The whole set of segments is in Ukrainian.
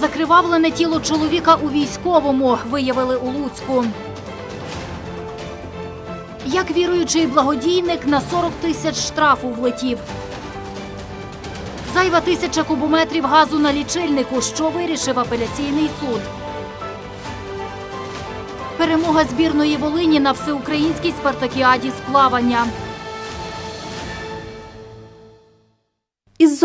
Закривавлене тіло чоловіка у військовому виявили у Луцьку. Як віруючий благодійник на 40 тисяч штрафу влетів. Зайва тисяча кубометрів газу на лічильнику. Що вирішив апеляційний суд? Перемога збірної Волині на всеукраїнській спартакіаді з плавання.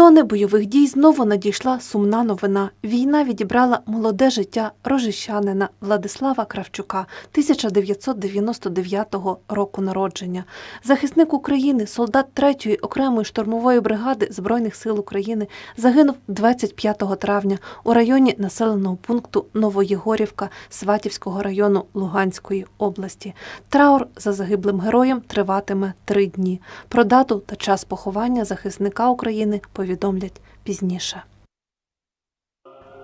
Зони бойових дій знову надійшла сумна новина. Війна відібрала молоде життя рожищанина Владислава Кравчука 1999 року народження. Захисник України, солдат 3-ї окремої штурмової бригади Збройних сил України, загинув 25 травня у районі населеного пункту Новоєгорівка Сватівського району Луганської області. Траур за загиблим героєм триватиме три дні. Про дату та час поховання захисника України повідомлять пізніше.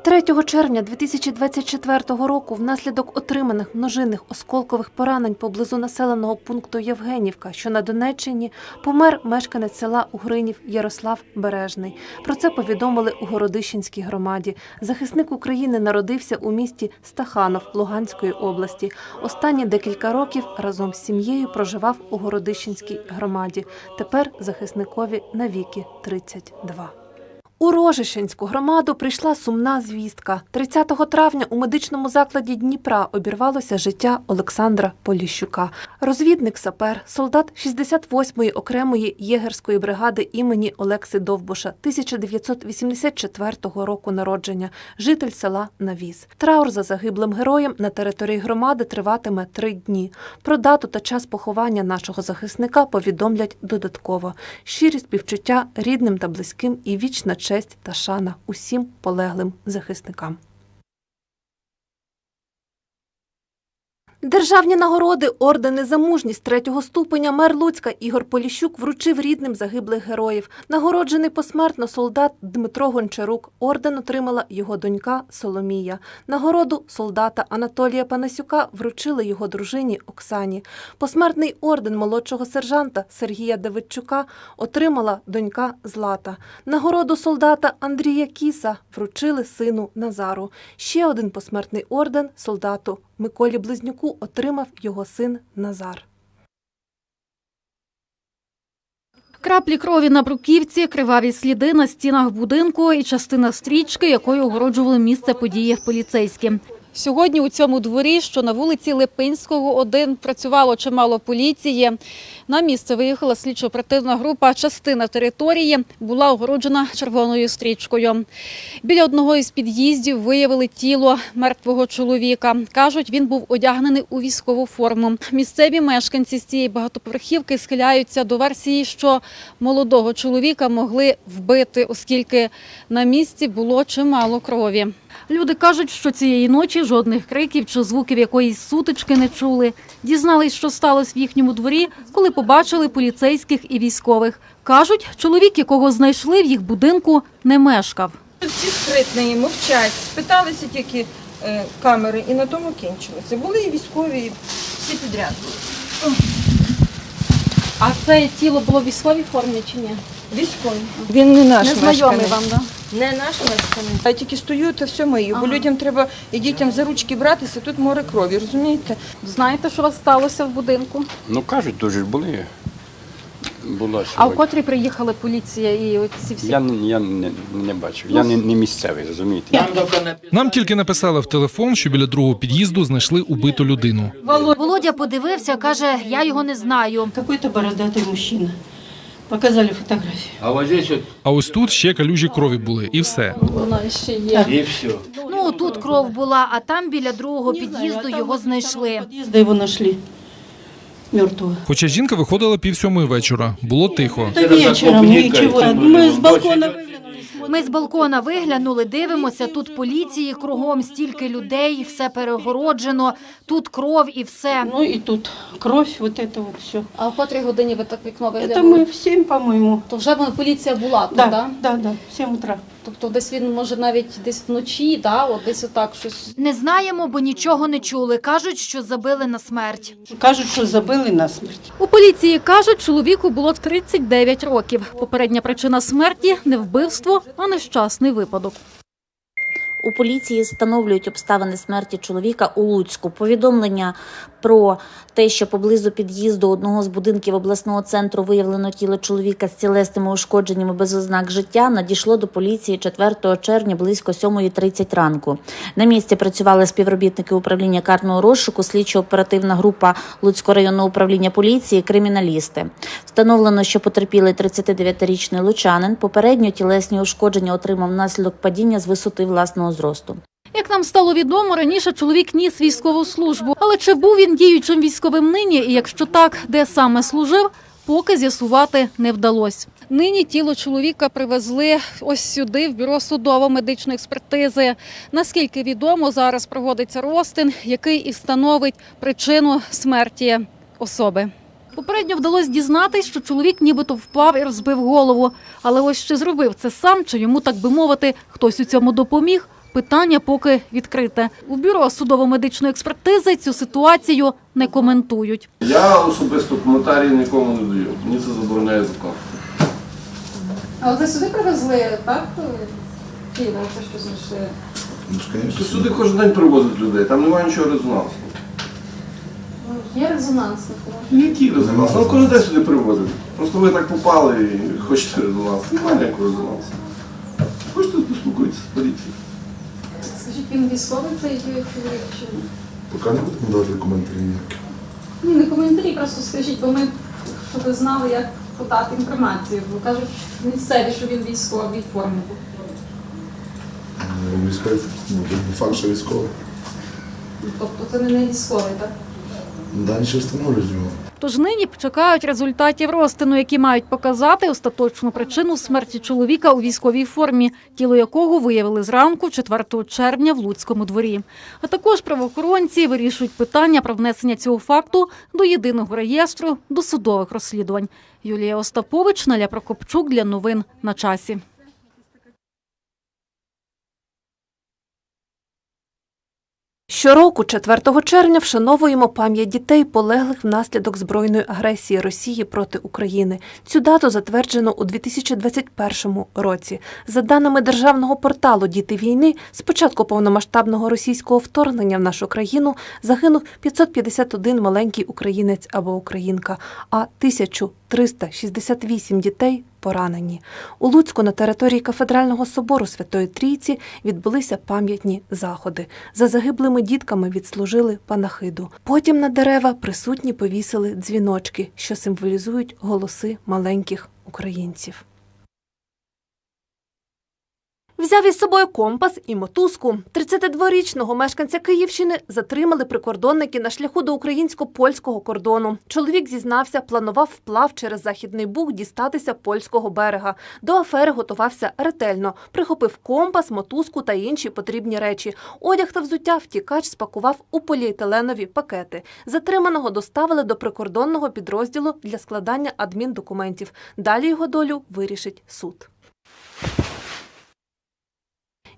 3 червня 2024 року внаслідок отриманих множинних осколкових поранень поблизу населеного пункту Євгенівка, що на Донеччині, помер мешканець села Угринів Ярослав Бережний. Про це повідомили у Городищенській громаді. Захисник України народився у місті Стаханов Луганської області. Останні декілька років разом з сім'єю проживав у Городищенській громаді. Тепер захисникові навіки 32. У Рожищенську громаду прийшла сумна звістка. 30 травня у медичному закладі Дніпра обірвалося життя Олександра Поліщука. Розвідник сапер, солдат 68-ї окремої єгерської бригади імені Олекси Довбуша, 1984 року народження, житель села Навіс. Траур за загиблим героєм на території громади триватиме три дні. Про дату та час поховання нашого захисника повідомлять додатково. Щирі співчуття рідним та близьким і вічна честь та шана усім полеглим захисникам. Державні нагороди, ордени за мужність третього ступеня мер Луцька Ігор Поліщук вручив рідним загиблих героїв. Нагороджений посмертно солдат Дмитро Гончарук. Орден отримала його донька Соломія. Нагороду солдата Анатолія Панасюка вручили його дружині Оксані. Посмертний орден молодшого сержанта Сергія Давидчука отримала донька Злата. Нагороду солдата Андрія Кіса вручили сину Назару. Ще один посмертний орден солдату Миколі Близнюку отримав його син Назар. Краплі крові на бруківці, криваві сліди на стінах будинку і частина стрічки, якою огороджували місце події поліцейські. Сьогодні у цьому дворі, що на вулиці Липинського, 1, працювало чимало поліції. На місце виїхала слідчо-оперативна група. Частина території була огороджена червоною стрічкою. Біля одного із під'їздів виявили тіло мертвого чоловіка. Кажуть, він був одягнений у військову форму. Місцеві мешканці з цієї багатоповерхівки схиляються до версії, що молодого чоловіка могли вбити, оскільки на місці було чимало крові. Люди кажуть, що цієї ночі жодних криків чи звуків якоїсь сутички не чули. Дізнались, що сталося в їхньому дворі, коли побачили поліцейських і військових. Кажуть, чоловік, якого знайшли в їх будинку, не мешкав. Всі скритні, мовчать, спиталися тільки е, камери і на тому кінчилося. Були і військові, і всі підряд були. А це тіло було в військовій формі чи ні? Військові. Він не наш Незнайомий вам, так? Не наш мешканець. Я тільки стою та все мию, бо людям треба і дітям за ручки братися, тут море крові, розумієте? Знаєте, що у вас сталося в будинку? Ну кажуть, дуже ж були. Була А в сьогодні. котрій приїхала поліція і от ці всі Я, не- я не, не бачив. Я не, не місцевий, розумієте? Нам тільки написали в телефон, що біля другого під'їзду знайшли убиту людину. Володя подивився, каже, я його не знаю. Какой-то бородатый мужчина. Показали фотографию. А вот здесь вот А ось тут ще калюжі крові були, і все. вона ще є. и все. Ну тут кров була, а там біля другого під'їзду його знайшли. Подъезда его нашли мертвого. Хоча жінка виходила пів сьомої вечора, було тихо. Это вечером ничего. Мы с балкона выглянули. Ми з балкона виглянули, дивимося. Тут поліції кругом, стільки людей, все перегороджено. Тут кров і все. Ну и тут кровь, вот это вот все. А в котрій годині ви так вікно Это виглянули? мы в 7, по-моему. То вже вона- поліція була тут, Да, так? да, да, в 7 утра. Тобто десь він може навіть десь вночі, да? от десь отак щось. Не знаємо, бо нічого не чули. Кажуть, що забили на смерть. Кажуть, що забили насмерть. У поліції кажуть, чоловіку було 39 років. Попередня причина смерті не вбивство, а нещасний випадок. У поліції встановлюють обставини смерті чоловіка у Луцьку. Повідомлення про те, що поблизу під'їзду одного з будинків обласного центру виявлено тіло чоловіка з цілесними ушкодженнями без ознак життя, надійшло до поліції 4 червня близько 7.30 ранку. На місці працювали співробітники управління карного розшуку, слідчо-оперативна група Луцького районного управління поліції, криміналісти. Встановлено, що потерпілий 39-річний лучанин попередньо тілесні ушкодження отримав внаслідок падіння з висоти власного зросту. Як нам стало відомо, раніше чоловік ніс військову службу. Але чи був він діючим військовим нині, і якщо так, де саме служив, поки з'ясувати не вдалося. Нині тіло чоловіка привезли ось сюди, в бюро судово-медичної експертизи. Наскільки відомо, зараз проводиться розтин, який і встановить причину смерті особи. Попередньо вдалося дізнатись, що чоловік нібито впав і розбив голову. Але ось чи зробив це сам, чи йому, так би мовити, хтось у цьому допоміг, питання поки відкрите. У бюро судово-медичної експертизи цю ситуацію не коментують. Я особисто коментарі нікому не даю. Мені це забороняє закон. А ви сюди привезли, так? Тіло, це що знайшли? Що сюди кожен день привозять людей, там немає нічого резонансного. Є резонанс резонансних. Який резонанс? Там кожен день сюди привозять. Просто ви так попали і хочете резонанс. Немає ніякого резонансу. Хочете поспілкуйтесь з поліцією. Скажіть, він військовий цей чоловік чи ні? Поки не будемо давати коментарі ніякі. Ні, не коментарі, просто скажіть, бо ми, щоб знали, як подати інформацію. Бо кажуть місцеві, що він військовий формі. Е, Військовий, ну, факт, що військовий. Тобто це не військовий, так? Далі встановлюють. Тож нині чекають результатів розтину, які мають показати остаточну причину смерті чоловіка у військовій формі, тіло якого виявили зранку 4 червня в Луцькому дворі. А також правоохоронці вирішують питання про внесення цього факту до єдиного реєстру досудових розслідувань. Юлія Остапович, Наля Прокопчук для новин на часі. Щороку, 4 червня, вшановуємо пам'ять дітей, полеглих внаслідок збройної агресії Росії проти України. Цю дату затверджено у 2021 році. За даними державного порталу Діти війни, з початку повномасштабного російського вторгнення в нашу країну загинув 551 маленький українець або українка, а 1368 дітей поранені. У Луцьку на території кафедрального собору Святої Трійці відбулися пам'ятні заходи. За загиблими дітками відслужили панахиду. Потім на дерева присутні повісили дзвіночки, що символізують голоси маленьких українців. Взяв із собою компас і мотузку. 32-річного мешканця Київщини затримали прикордонники на шляху до українсько-польського кордону. Чоловік зізнався, планував вплав через західний буг дістатися польського берега. До афери готувався ретельно. Прихопив компас, мотузку та інші потрібні речі. Одяг та взуття втікач спакував у поліетиленові пакети. Затриманого доставили до прикордонного підрозділу для складання адміндокументів. Далі його долю вирішить суд.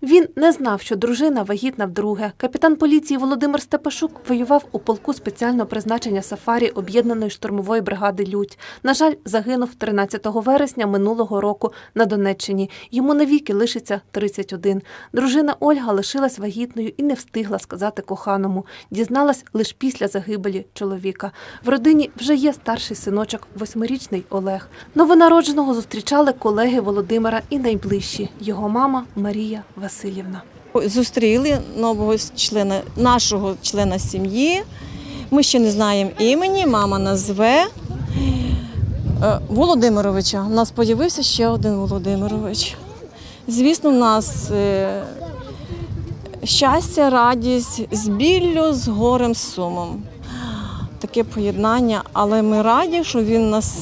Він не знав, що дружина вагітна вдруге. Капітан поліції Володимир Степашук воював у полку спеціального призначення сафарі об'єднаної штурмової бригади Людь. На жаль, загинув 13 вересня минулого року на Донеччині. Йому навіки лишиться 31. Дружина Ольга лишилась вагітною і не встигла сказати коханому. Дізналась лише після загибелі чоловіка. В родині вже є старший синочок, восьмирічний Олег. Новонародженого зустрічали колеги Володимира і найближчі його мама Марія Васильівна. Зустріли нового члена нашого члена сім'ї. Ми ще не знаємо імені, мама назве Е, Володимировича. У нас з'явився ще один Володимирович. Звісно, в нас е, щастя, радість з біллю, з горем, з сумом. Таке поєднання, але ми раді, що він нас,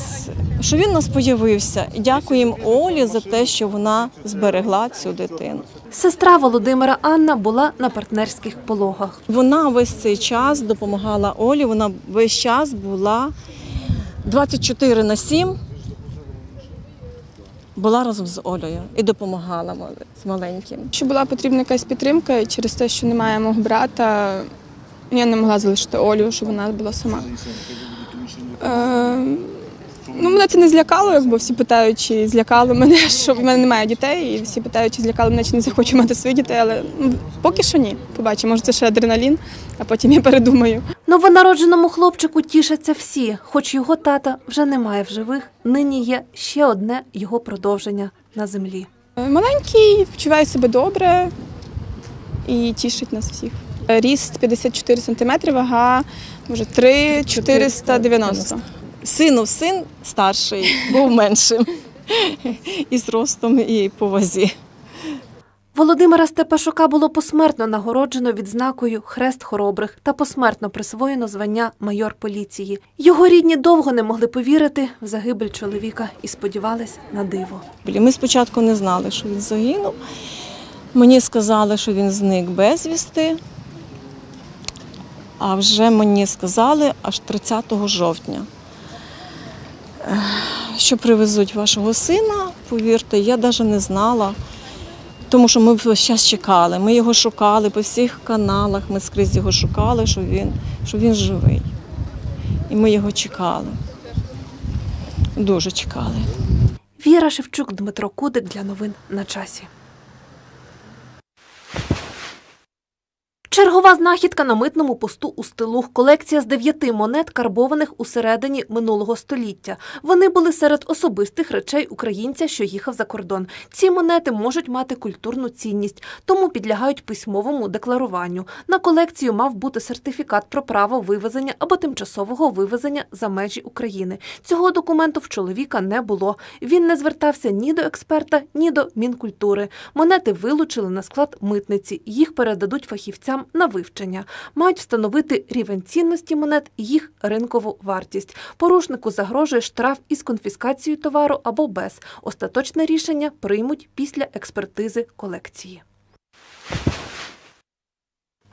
що він нас появився. Дякуємо Олі за те, що вона зберегла цю дитину. Сестра Володимира Анна була на партнерських пологах. Вона весь цей час допомагала Олі. Вона весь час була 24 на 7 була разом з Олею і допомагала з маленьким. Що була потрібна якась підтримка через те, що немає мого брата, я не могла залишити Олю, щоб вона була сама. Е, Ну, мене це не злякало, якби всі питають, чи злякало мене, що в мене немає дітей, і всі питають, чи злякало мене, чи не захочу мати своїх дітей, але ну, поки що ні. Побачимо, може це ще адреналін, а потім я передумаю. Новонародженому хлопчику тішаться всі, хоч його тата вже немає в живих. Нині є ще одне його продовження на землі. Маленький, почуває себе добре і тішить нас всіх. Ріст 54 см, вага може 3 490. Синув син старший, був меншим. І з ростом, і по вазі. Володимира Степашука було посмертно нагороджено відзнакою Хрест хоробрих та посмертно присвоєно звання майор поліції. Його рідні довго не могли повірити в загибель чоловіка і сподівались на диво. Ми спочатку не знали, що він загинув. Мені сказали, що він зник безвісти. А вже мені сказали аж 30 жовтня, що привезуть вашого сина. Повірте, я навіть не знала, тому що ми весь час чекали. Ми його шукали по всіх каналах, ми скрізь його шукали, що він, що він живий. І ми його чекали. Дуже чекали. Віра Шевчук, Дмитро Кудик для новин на часі. Чергова знахідка на митному посту у стилу. Колекція з дев'яти монет, карбованих у середині минулого століття. Вони були серед особистих речей українця, що їхав за кордон. Ці монети можуть мати культурну цінність, тому підлягають письмовому декларуванню. На колекцію мав бути сертифікат про право вивезення або тимчасового вивезення за межі України. Цього документу в чоловіка не було. Він не звертався ні до експерта, ні до мінкультури. Монети вилучили на склад митниці. Їх передадуть фахівцям на вивчення. Мають встановити рівень цінності монет і їх ринкову вартість. Порушнику загрожує штраф із конфіскацією товару або без. Остаточне рішення приймуть після експертизи колекції.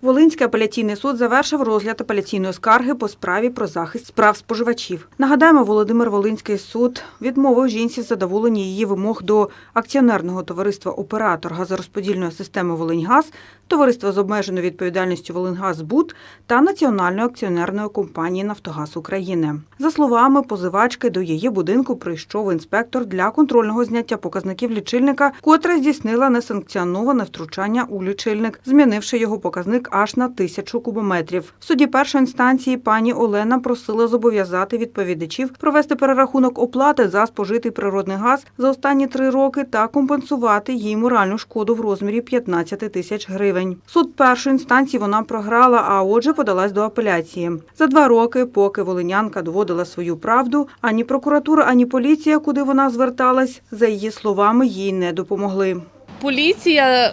Волинський апеляційний суд завершив розгляд апеляційної скарги по справі про захист прав споживачів. Нагадаємо, Володимир Волинський суд відмовив жінці в її вимог до акціонерного товариства Оператор газорозподільної системи Волиньгаз, товариства з обмеженою відповідальністю Волиньгаз-Буд та Національної акціонерної компанії Нафтогаз України. За словами позивачки, до її будинку прийшов інспектор для контрольного зняття показників лічильника, котра здійснила несанкціоноване втручання у лічильник, змінивши його показник аж на тисячу кубометрів. В суді першої інстанції пані Олена просила зобов'язати відповідачів провести перерахунок оплати за спожитий природний газ за останні три роки та компенсувати їй моральну шкоду в розмірі 15 тисяч гривень. Суд першої інстанції вона програла, а отже подалась до апеляції. За два роки, поки волинянка доводила свою правду, ані прокуратура, ані поліція, куди вона зверталась, за її словами, їй не допомогли. Поліція е,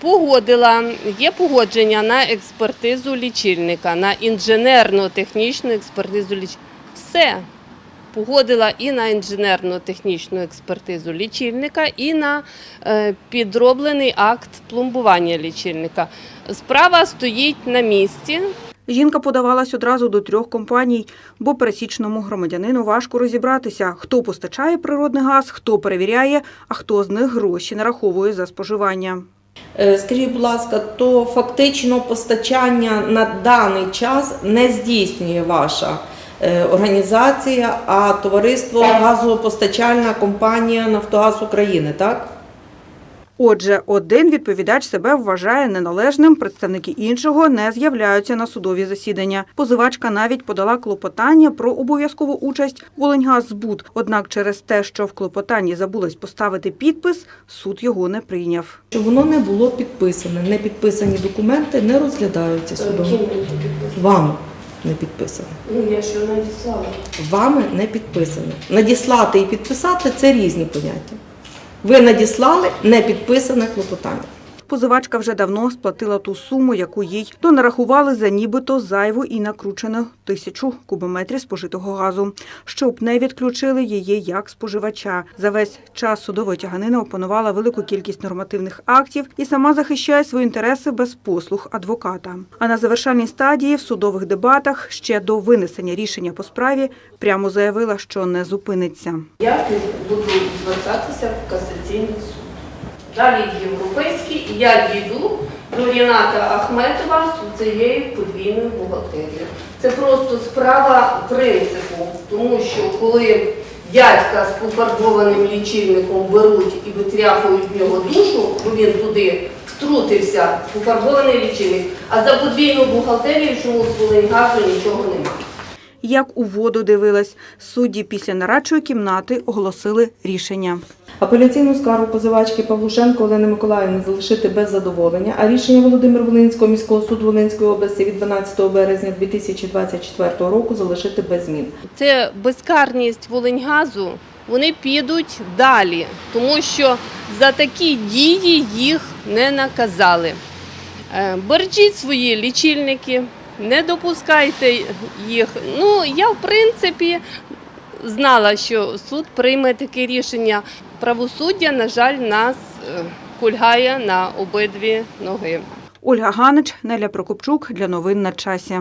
погодила, є погодження на експертизу лічильника, на інженерно-технічну експертизу лічильника. Все. Погодила і на інженерно-технічну експертизу лічильника, і на е, підроблений акт пломбування лічильника. Справа стоїть на місці. Жінка подавалась одразу до трьох компаній, бо пересічному громадянину важко розібратися, хто постачає природний газ, хто перевіряє, а хто з них гроші нараховує за споживання. Е, Скажіть, будь ласка, то фактично постачання на даний час не здійснює ваша е, організація, а товариство газопостачальна компанія Нафтогаз України, так? Отже, один відповідач себе вважає неналежним, представники іншого не з'являються на судові засідання. Позивачка навіть подала клопотання про обов'язкову участь Волиньгазбуд. Однак через те, що в клопотанні забулось поставити підпис, суд його не прийняв. Щоб воно не було підписане. Не підписані документи не розглядаються судом. Вами не підписано. Ну, я що надіслала. Вами не підписане. Надіслати і підписати це різні поняття. Ви надіслали не підписане клопотання. Позивачка вже давно сплатила ту суму, яку їй донарахували за нібито зайву і накручену тисячу кубометрів спожитого газу, щоб не відключили її як споживача. За весь час судової тяганини опанувала велику кількість нормативних актів і сама захищає свої інтереси без послуг адвоката. А на завершальній стадії в судових дебатах ще до винесення рішення по справі прямо заявила, що не зупиниться. Я буду звертатися в касаційний суд. Далі європейський, і я дійду до Ріната Ахметова з цією подвійною бухгалтерією. Це просто справа принципу, тому що коли дядька з пофарбованим лічильником беруть і витряхують в нього душу, бо він туди втрутився, пофарбований лічильник, а за подвійну бухгалтерію чомусь Волиньгазу нічого немає. Як у воду дивилась, судді після нарадчої кімнати оголосили рішення. Апеляційну скаргу позивачки Павлушенко Олени Миколаївни залишити без задоволення, а рішення Володимир Волинського міського суду Волинської області від 12 березня 2024 року залишити без змін. Це безкарність Волиньгазу, вони підуть далі, тому що за такі дії їх не наказали. Е, Бережіть свої лічильники, не допускайте їх. Ну, я, в принципі, знала, що суд прийме таке рішення. Правосуддя, на жаль, нас е, кульгає на обидві ноги. Ольга Ганич, Неля Прокопчук для новин на часі.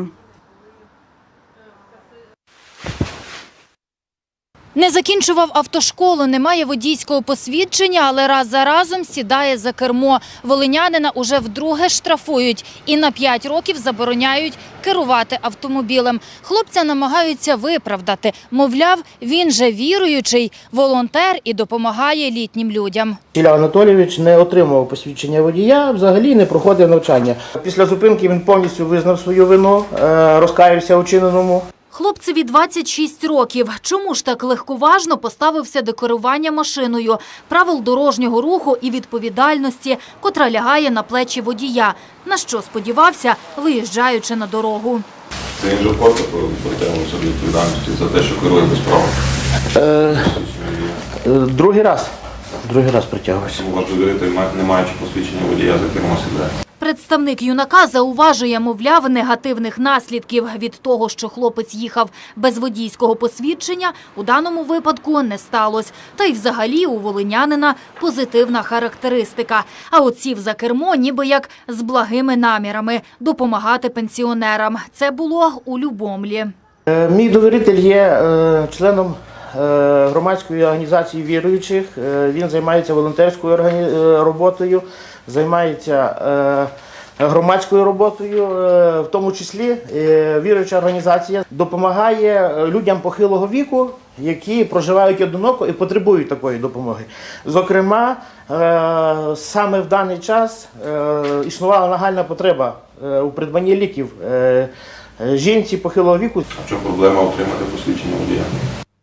Не закінчував автошколу, не має водійського посвідчення, але раз за разом сідає за кермо. Волинянина уже вдруге штрафують і на 5 років забороняють керувати автомобілем. Хлопця намагаються виправдати. Мовляв, він же віруючий, волонтер і допомагає літнім людям. Ілля Анатолійович не отримував посвідчення водія, взагалі не проходив навчання. Після зупинки він повністю визнав свою вину, е, розкаявся у чиненому. Хлопцеві 26 років. Чому ж так легковажно поставився до керування машиною, правил дорожнього руху і відповідальності, котра лягає на плечі водія, на що сподівався, виїжджаючи на дорогу. Це же вкотре потягнув собі відповідальності за те, що керує без права. Е, е, другий раз. Другий раз притягувався. Вас не маючи посвідчення водія за кермо сідає. Представник юнака зауважує, мовляв, негативних наслідків від того, що хлопець їхав без водійського посвідчення, у даному випадку не сталося. Та й взагалі у волинянина позитивна характеристика. А от за кермо ніби як з благими намірами допомагати пенсіонерам. Це було у Любомлі. Е, Мій довіритель є е, членом е, громадської організації віруючих. Він займається волонтерською роботою, займається е, громадською роботою, е, в тому числі е, віруюча організація допомагає людям похилого віку, які проживають одиноко і потребують такої допомоги. Зокрема, саме в даний час існувала нагальна потреба у придбанні ліків. Жінці похилого віку чому проблема отримати посвідчення водія?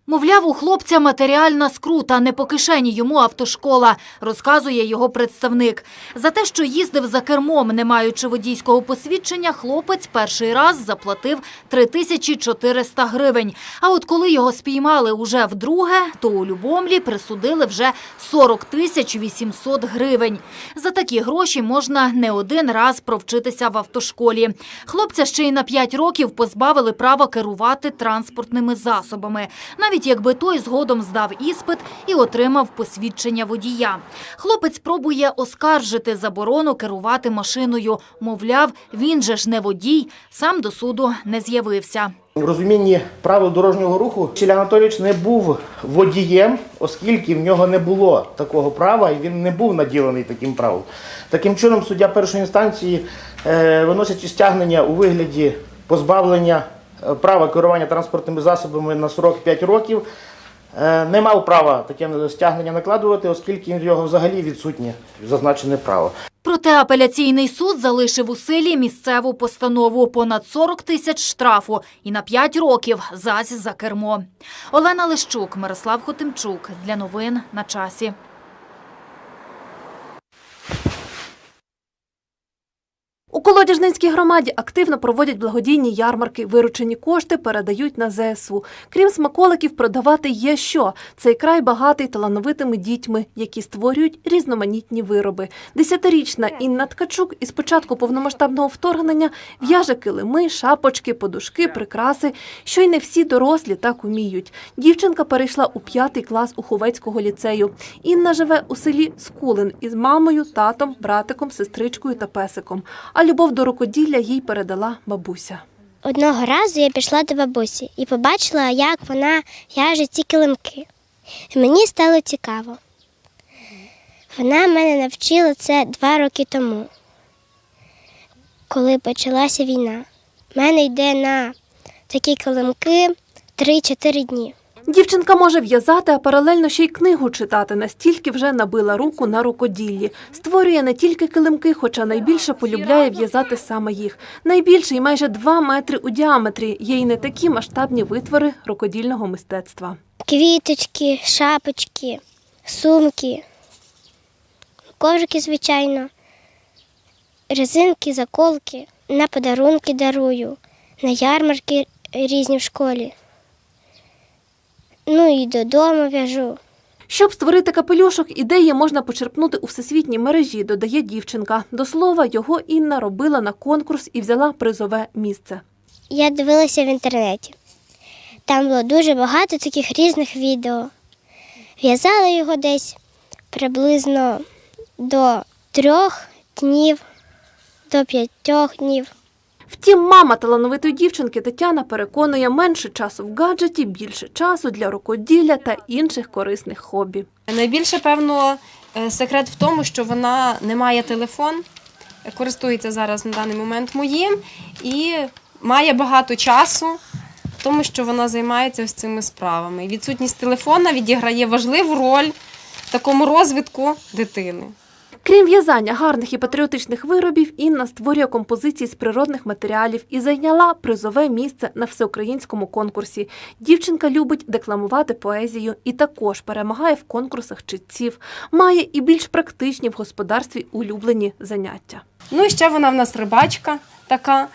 Мовляв, у хлопця матеріальна скрута, не по кишені йому автошкола, розказує його представник. За те, що їздив за кермом, не маючи водійського посвідчення, хлопець перший раз заплатив 3400 гривень. А от коли його спіймали уже вдруге, то у Любомлі присудили вже 40 тисяч 800 гривень. За такі гроші можна не один раз провчитися в автошколі. Хлопця ще й на 5 років позбавили права керувати транспортними засобами, навіть якби той згодом здав іспит і отримав посвідчення водія. Хлопець пробує оскаржити заборону керувати машиною. Мовляв, він же ж не водій, сам до суду не з'явився. в розумінні правил дорожнього руху Ілля Анатолійович не був водієм, оскільки в нього не було такого права і він не був наділений таким правом. Таким чином, суддя першої інстанції, е, виносячи стягнення у вигляді позбавлення права керування транспортними засобами на срок 5 років, е, не мав права таке стягнення накладувати, оскільки в нього взагалі відсутнє зазначене право. Проте апеляційний суд залишив у силі місцеву постанову понад 40 тисяч штрафу і на 5 років зась за кермо. Олена Лищук, Мирослав Хотимчук. Для новин на часі. У Колодяжнинській громаді активно проводять благодійні ярмарки. Виручені кошти передають на ЗСУ. Крім смаколиків, продавати є що. Цей край багатий талановитими дітьми, які створюють різноманітні вироби. Десятирічна Інна Ткачук із початку повномасштабного вторгнення в'яже килими, шапочки, подушки, прикраси, що й не всі дорослі так уміють. Дівчинка перейшла у п'ятий клас Уховецького ліцею. Інна живе у селі Скулин із мамою, татом, братиком, сестричкою та песиком. Любов до рукоділля їй передала бабуся. Одного разу я пішла до бабусі і побачила, як вона в'яже ці килимки. Мені стало цікаво. Вона мене навчила це два роки тому, коли почалася війна. У мене йде на такі килимки 3-4 дні. Дівчинка може в'язати, а паралельно ще й книгу читати. Настільки вже набила руку на рукоділлі. Створює не тільки килимки, хоча найбільше полюбляє в'язати саме їх. Найбільший майже 2 метри у діаметрі. Є й не такі масштабні витвори рукодільного мистецтва. Квіточки, шапочки, сумки, коврики, звичайно, резинки, заколки. На подарунки дарую, на ярмарки різні в школі. Ну і додому в'яжу. Щоб створити капелюшок, ідеї можна почерпнути у всесвітній мережі, додає дівчинка. До слова, його Інна робила на конкурс і взяла призове місце. Я дивилася в інтернеті. Там було дуже багато таких різних відео. В'язала його десь приблизно до трьох днів, до п'ятьох днів. Втім, мама талановитої дівчинки Тетяна переконує менше часу в гаджеті, більше часу для рукоділля та інших корисних хобі. Найбільше, певно, е, секрет в тому, що вона не має телефон, користується зараз на даний момент моїм і має багато часу, тому що вона займається ось цими справами. Відсутність телефона відіграє важливу роль в такому розвитку дитини. Крім в'язання гарних і патріотичних виробів, Інна створює композиції з природних матеріалів і зайняла призове місце на всеукраїнському конкурсі. Дівчинка любить декламувати поезію і також перемагає в конкурсах читців. Має і більш практичні в господарстві улюблені заняття. Ну і ще вона в нас рибачка така.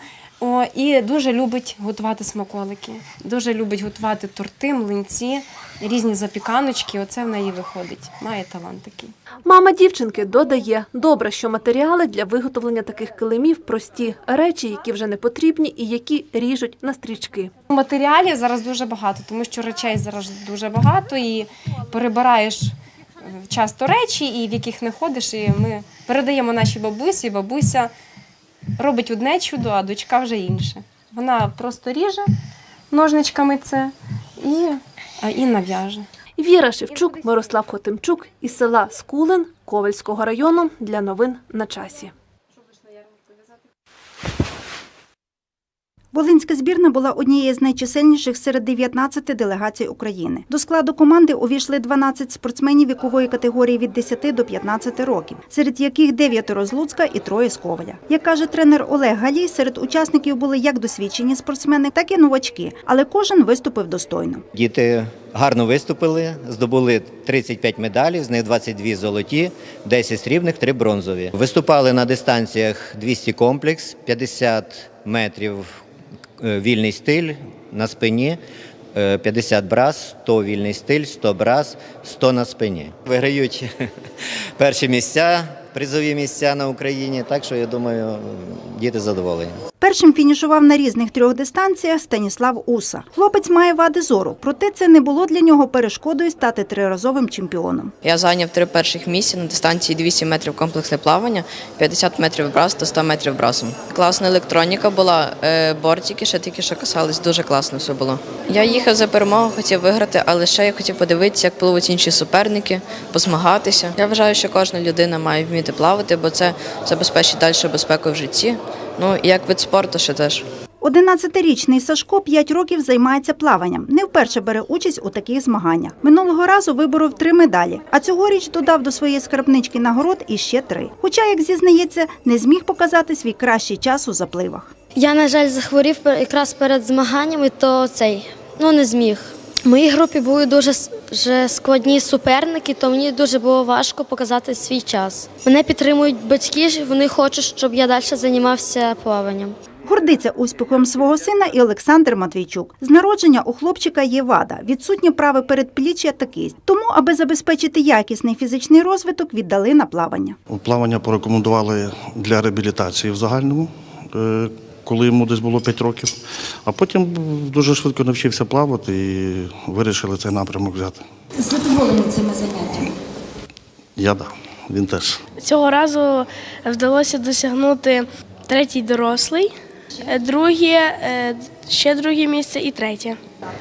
О, і дуже любить готувати смаколики. Дуже любить готувати торти, млинці, різні запіканочки. Оце в неї виходить. Має талант такий. Мама дівчинки додає, добре, що матеріали для виготовлення таких килимів прості речі, які вже не потрібні і які ріжуть на стрічки. Матеріалів зараз дуже багато, тому що речей зараз дуже багато і перебираєш е, часто речі, і в яких не ходиш. І ми передаємо нашій бабусі. Бабуся робить одне чудо, а дочка вже інше. Вона просто ріже ножничками це і, і нав'яже. Віра Шевчук, Мирослав Хотимчук із села Скулин Ковальського району для новин на часі. Волинська збірна була однією з найчисельніших серед 19 делегацій України. До складу команди увійшли 12 спортсменів вікової категорії від 10 до 15 років, серед яких 9 з Луцька і троє з Коваля. Як каже тренер Олег Галій, серед учасників були як досвідчені спортсмени, так і новачки, але кожен виступив достойно. Діти гарно виступили, здобули 35 медалів, з них 22 золоті, 10 срібних, 3 бронзові. Виступали на дистанціях 200 комплекс, 50 метрів вільний стиль на спині, е, 50 брас, 100 вільний стиль, 100 брас, 100 на спині. Виграють перші місця, призові місця на Україні, так що я думаю, діти задоволені. Першим фінішував на різних трьох дистанціях Станіслав Уса. Хлопець має вади зору, проте це не було для нього перешкодою стати триразовим чемпіоном. Я зайняв три перших місця на дистанції 200 метрів комплексне плавання, 50 метрів брас та 100 метрів брасом. Класна електроніка була, е, бортики ще тільки що касались, дуже класно все було. Я їхав за перемогу, хотів виграти, але ще я хотів подивитися, як пливуть інші суперники, позмагатися. Я вважаю, що кожна людина має вміти плавати, бо це забезпечить далі безпеку в житті. Ну і як вид спорту ще теж. 11-річний Сашко 5 років займається плаванням. Не вперше бере участь у таких змаганнях. Минулого разу виборов три медалі, а цьогоріч додав до своєї скарбнички нагород іще три. Хоча, як зізнається, не зміг показати свій кращий час у запливах. Я, на жаль, захворів якраз перед змаганнями, то цей ну не зміг. В моїй групі були дуже вже складні суперники, то мені дуже було важко показати свій час. Мене підтримують батьки, вони хочуть, щоб я далі займався плаванням. Гордиться успіхом свого сина і Олександр Матвійчук. З народження у хлопчика є вада, відсутнє праве передпліччя та кисть. Тому, аби забезпечити якісний фізичний розвиток, віддали на плавання. Плавання порекомендували для реабілітації в загальному, е, коли йому десь було 5 років. А потім дуже швидко навчився плавати і вирішили цей напрямок взяти. Задоволені цими заняттями. Я да, він теж. Цього разу вдалося досягнути третій дорослий, е, друге ще друге місце і третє.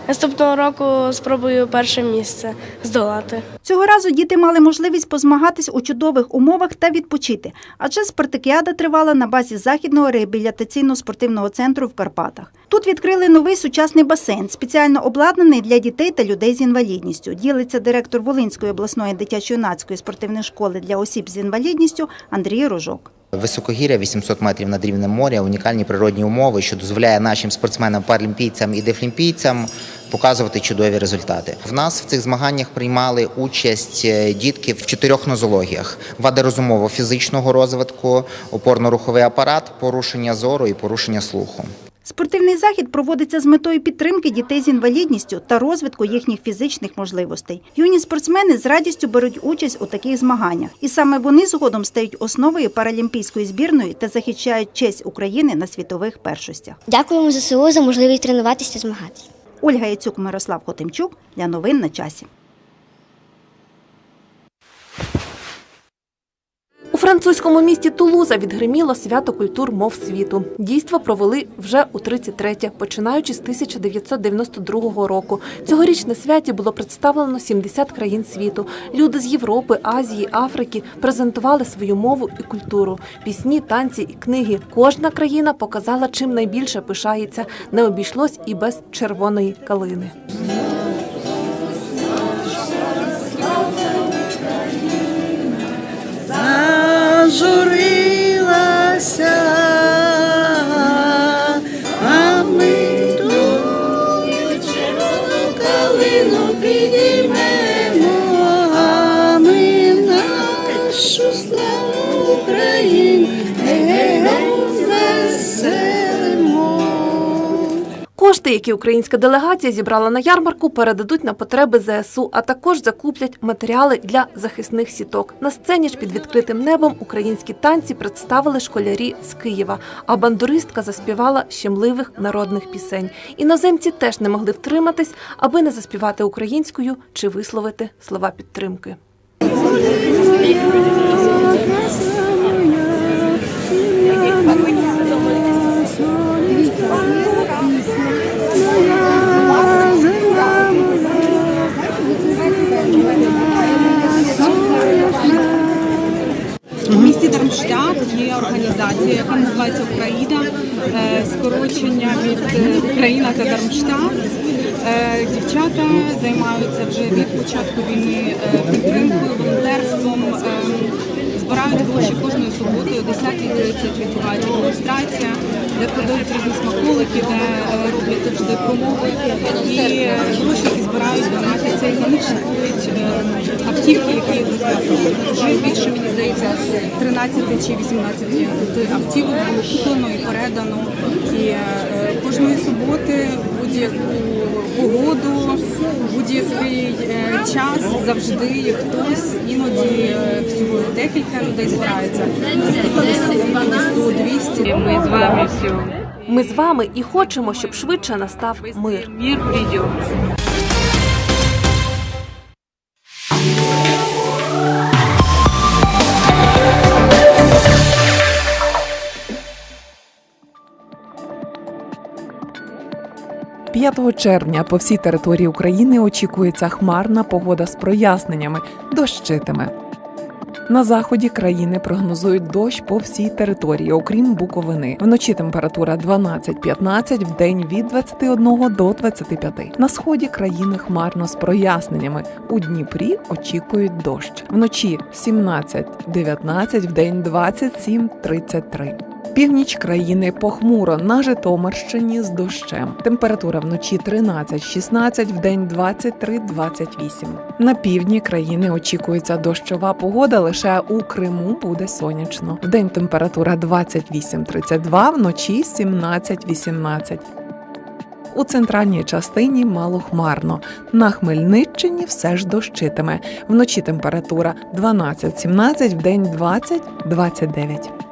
Наступного року спробую перше місце здолати. Цього разу діти мали можливість позмагатись у чудових умовах та відпочити, адже спартакіада тривала на базі західного реабілітаційно-спортивного центру в Карпатах. Тут відкрили новий сучасний басейн, спеціально обладнаний для дітей та людей з інвалідністю. Ділиться директор Волинської обласної дитячо-юнацької спортивної школи для осіб з інвалідністю Андрій Рожок. Високогір'я 800 метрів над рівнем моря, унікальні природні умови, що дозволяє нашим спортсменам, паралімпійцям і дефлімпійцям показувати чудові результати. В нас в цих змаганнях приймали участь е, дітки в чотирьох нозологіях: вади розумово-фізичного розвитку, опорно-руховий апарат, порушення зору і порушення слуху. Спортивний захід проводиться з метою підтримки дітей з інвалідністю та розвитку їхніх фізичних можливостей. Юні спортсмени з радістю беруть участь у таких змаганнях, і саме вони згодом стають основою паралімпійської збірної та захищають честь України на світових першостях. Дякуємо ЗСУ за можливість тренуватися та змагатися. Ольга Яцюк, Мирослав Хотимчук для новин на часі. Французькому місті Тулуза відгриміло свято культур мов світу. Дійство провели вже у 33-те, починаючи з 1992 року. Цьогоріч на святі було представлено 70 країн світу. Люди з Європи, Азії, Африки презентували свою мову і культуру, пісні, танці і книги. Кожна країна показала, чим найбільше пишається. Не обійшлось і без червоної калини. Зажурилася, Кошти, які українська делегація зібрала на ярмарку, передадуть на потреби ЗСУ, а також закуплять матеріали для захисних сіток. На сцені ж під відкритим небом українські танці представили школярі з Києва, а бандуристка заспівала щемливих народних пісень. Іноземці теж не могли втриматись, аби не заспівати українською чи висловити слова підтримки. Дармштадт є організація, яка називається Україна, е, скорочення від е, Україна та Дармштадт. Е, Дівчата займаються вже від початку війни підтримкою, волонтерством, е, збирають гроші кожної суботи о 10.30 відбувається демонстрація, де продають різні смаколики, де е, роблять завжди промови. І е, гроші, які збирають, донатяться і е, автівки, які. Вже більше, мені здається, 13 чи 18 автівок було куплено і передано. І е, кожної суботи будь-яку погоду, будь-який е, час завжди хтось, іноді е, всього декілька людей збирається. 100-200. Ми з вами Ми з вами і хочемо, щоб швидше настав мир. Мир прийде. – 5 червня по всій території України очікується хмарна погода з проясненнями, дощитиме. На заході країни прогнозують дощ по всій території, окрім Буковини. Вночі температура 12-15, в день від 21 до 25. На сході країни хмарно з проясненнями. У Дніпрі очікують дощ. Вночі 17-19, в день 27-33. Північ країни похмуро на Житомирщині з дощем. Температура вночі 13-16, в день 23-28. На півдні країни очікується дощова погода. Лише у Криму буде сонячно. В день температура 28-32, вночі 17-18. У центральній частині малохмарно. На Хмельниччині все ж дощитиме. Вночі температура 12-17, в день 20-29.